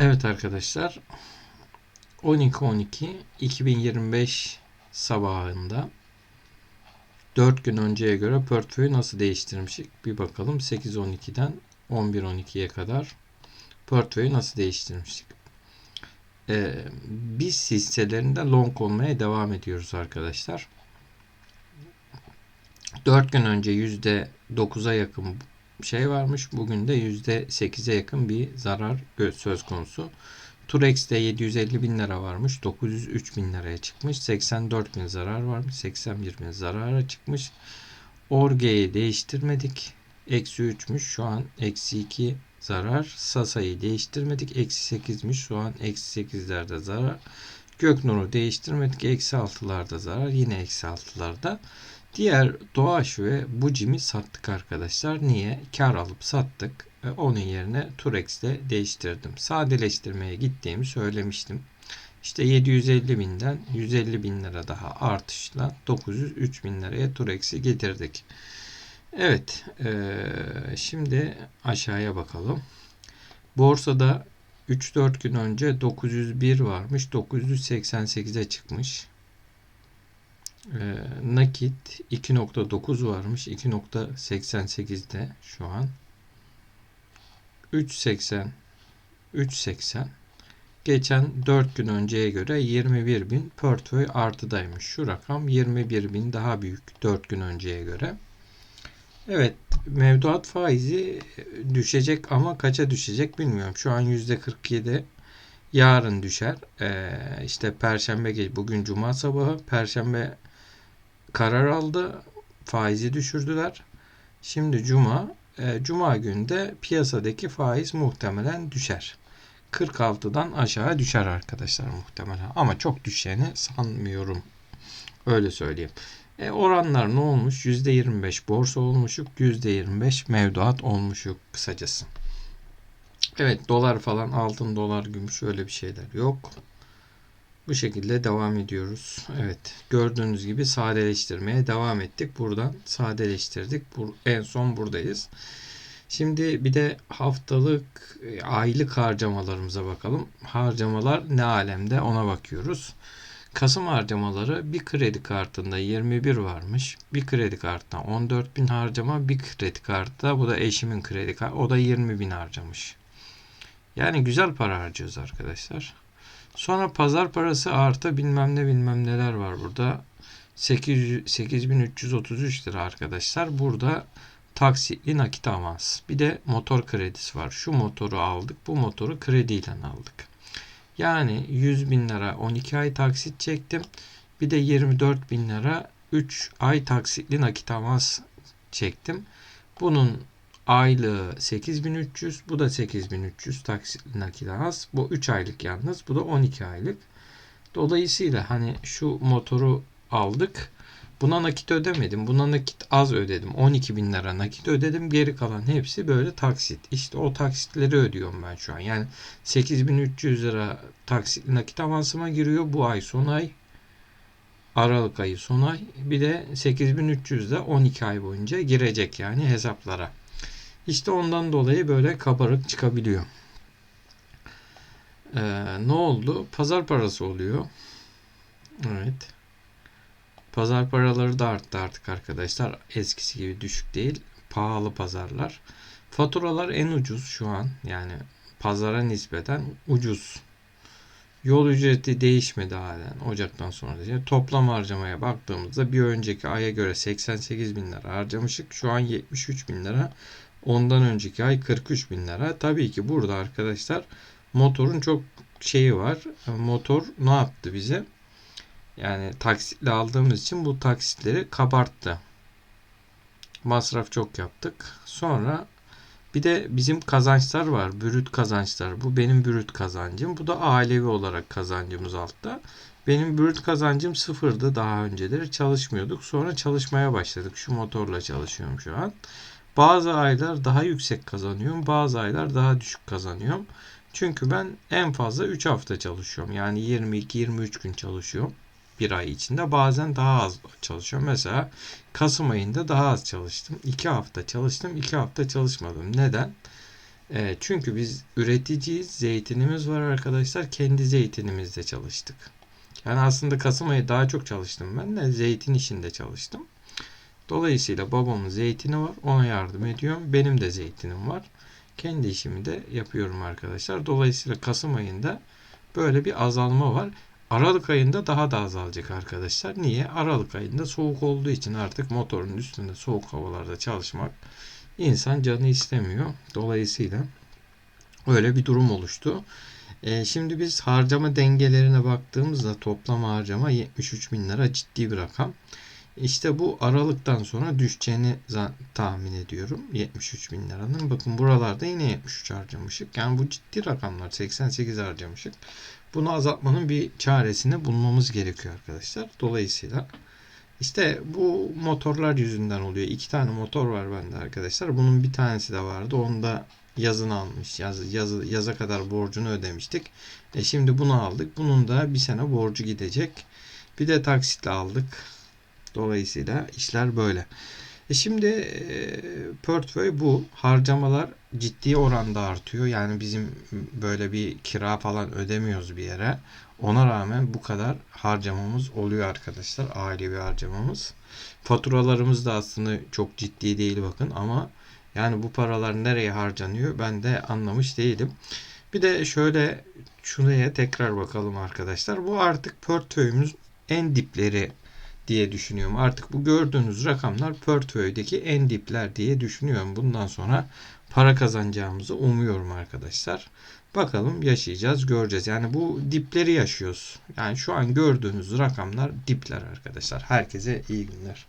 Evet arkadaşlar 12-12-2025 sabahında 4 gün önceye göre portföyü nasıl değiştirmişik bir bakalım 8-12'den 11-12'ye kadar portföyü nasıl değiştirmiştik. Ee, biz hisselerinde long olmaya devam ediyoruz arkadaşlar. 4 gün önce %9'a yakın şey varmış. Bugün de %8'e yakın bir zarar söz konusu. Turex'te 750 bin lira varmış. 903 bin liraya çıkmış. 84 bin zarar varmış. 81 bin zarara çıkmış. Orge'yi değiştirmedik. Eksi 3'müş. Şu an eksi 2 zarar. Sasa'yı değiştirmedik. Eksi 8'miş. Şu an eksi 8'lerde zarar. Göknur'u değiştirmedik. Eksi 6'larda zarar. Yine eksi 6'larda. Diğer Doğaş ve Bucim'i sattık arkadaşlar. Niye? Kar alıp sattık. Ve onun yerine Turex değiştirdim. Sadeleştirmeye gittiğimi söylemiştim. İşte 750 binden 150 bin lira daha artışla 903 bin liraya Turex'i getirdik. Evet. E, şimdi aşağıya bakalım. Borsada 3-4 gün önce 901 varmış. 988'e çıkmış. E, nakit 2.9 varmış. 2.88'de şu an. 3.80 3.80 geçen 4 gün önceye göre 21 bin portföy artıdaymış. Şu rakam 21 bin daha büyük 4 gün önceye göre. Evet mevduat faizi düşecek ama kaça düşecek bilmiyorum. Şu an %47 yarın düşer. Ee, işte perşembe gece bugün cuma sabahı perşembe karar aldı. Faizi düşürdüler. Şimdi cuma e, cuma günde piyasadaki faiz muhtemelen düşer. 46'dan aşağı düşer arkadaşlar muhtemelen. Ama çok düşeceğini sanmıyorum. Öyle söyleyeyim. E, oranlar ne olmuş? %25 borsa olmuşuk, %25 mevduat olmuşuk kısacası. Evet dolar falan altın dolar gümüş öyle bir şeyler yok. Bu şekilde devam ediyoruz. Evet gördüğünüz gibi sadeleştirmeye devam ettik. Buradan sadeleştirdik. En son buradayız. Şimdi bir de haftalık e, aylık harcamalarımıza bakalım. Harcamalar ne alemde ona bakıyoruz. Kasım harcamaları bir kredi kartında 21 varmış. Bir kredi kartına 14 bin harcama. Bir kredi kartta bu da eşimin kredi kartı. O da 20 bin harcamış. Yani güzel para harcıyoruz arkadaşlar. Sonra pazar parası artı bilmem ne bilmem neler var burada. 800, 8333 lira arkadaşlar. Burada taksitli nakit avans. Bir de motor kredisi var. Şu motoru aldık. Bu motoru krediyle aldık. Yani 100 bin lira 12 ay taksit çektim. Bir de 24 bin lira 3 ay taksitli nakit avans çektim. Bunun aylığı 8300. Bu da 8300 taksitli nakit avans. Bu 3 aylık yalnız. Bu da 12 aylık. Dolayısıyla hani şu motoru aldık. Buna nakit ödemedim. Buna nakit az ödedim. 12 bin lira nakit ödedim. Geri kalan hepsi böyle taksit. İşte o taksitleri ödüyorum ben şu an. Yani 8300 lira taksitli nakit avansıma giriyor. Bu ay son ay. Aralık ayı son ay. Bir de 8300 de 12 ay boyunca girecek yani hesaplara. İşte ondan dolayı böyle kabarık çıkabiliyor. Ee, ne oldu? Pazar parası oluyor. Evet. Pazar paraları da arttı artık arkadaşlar. Eskisi gibi düşük değil. Pahalı pazarlar. Faturalar en ucuz şu an. Yani pazara nispeten ucuz. Yol ücreti değişmedi halen Ocak'tan sonra. Yani toplam harcamaya baktığımızda bir önceki aya göre 88 bin lira harcamışık. Şu an 73 bin lira. Ondan önceki ay 43 bin lira. Tabii ki burada arkadaşlar motorun çok şeyi var. Motor ne yaptı bize? Yani taksitle aldığımız için bu taksitleri kabarttı. Masraf çok yaptık. Sonra bir de bizim kazançlar var. Bürüt kazançlar. Bu benim bürüt kazancım. Bu da ailevi olarak kazancımız altta. Benim bürüt kazancım sıfırdı daha önceleri. Çalışmıyorduk. Sonra çalışmaya başladık. Şu motorla çalışıyorum şu an. Bazı aylar daha yüksek kazanıyorum. Bazı aylar daha düşük kazanıyorum. Çünkü ben en fazla 3 hafta çalışıyorum. Yani 22-23 gün çalışıyorum bir ay içinde. Bazen daha az çalışıyorum. Mesela Kasım ayında daha az çalıştım. 2 hafta çalıştım. 2 hafta çalışmadım. Neden? E, çünkü biz üreticiyiz. Zeytinimiz var arkadaşlar. Kendi zeytinimizde çalıştık. Yani aslında Kasım ayı daha çok çalıştım ben de zeytin işinde çalıştım. Dolayısıyla babamın zeytini var. Ona yardım ediyorum. Benim de zeytinim var. Kendi işimi de yapıyorum arkadaşlar. Dolayısıyla Kasım ayında böyle bir azalma var. Aralık ayında daha da azalacak arkadaşlar. Niye? Aralık ayında soğuk olduğu için artık motorun üstünde soğuk havalarda çalışmak insan canı istemiyor. Dolayısıyla öyle bir durum oluştu. E, şimdi biz harcama dengelerine baktığımızda toplam harcama 73 bin lira ciddi bir rakam. İşte bu Aralık'tan sonra düşeceğini tahmin ediyorum. 73 bin liranın. Bakın buralarda yine 73 harcamışık. Yani bu ciddi rakamlar. 88 harcamışık. Bunu azaltmanın bir çaresini bulmamız gerekiyor arkadaşlar. Dolayısıyla işte bu motorlar yüzünden oluyor. İki tane motor var bende arkadaşlar. Bunun bir tanesi de vardı. Onu da yazın almış. Yaz, yazı, yaza kadar borcunu ödemiştik. E şimdi bunu aldık. Bunun da bir sene borcu gidecek. Bir de taksitle aldık. Dolayısıyla işler böyle. E şimdi e, portföy bu. Harcamalar ciddi oranda artıyor. Yani bizim böyle bir kira falan ödemiyoruz bir yere. Ona rağmen bu kadar harcamamız oluyor arkadaşlar. Ailevi harcamamız. Faturalarımız da aslında çok ciddi değil bakın ama yani bu paralar nereye harcanıyor ben de anlamış değilim. Bir de şöyle şuraya tekrar bakalım arkadaşlar. Bu artık portföyümüz en dipleri diye düşünüyorum. Artık bu gördüğünüz rakamlar portföydeki en dipler diye düşünüyorum. Bundan sonra para kazanacağımızı umuyorum arkadaşlar. Bakalım yaşayacağız, göreceğiz. Yani bu dipleri yaşıyoruz. Yani şu an gördüğünüz rakamlar dipler arkadaşlar. Herkese iyi günler.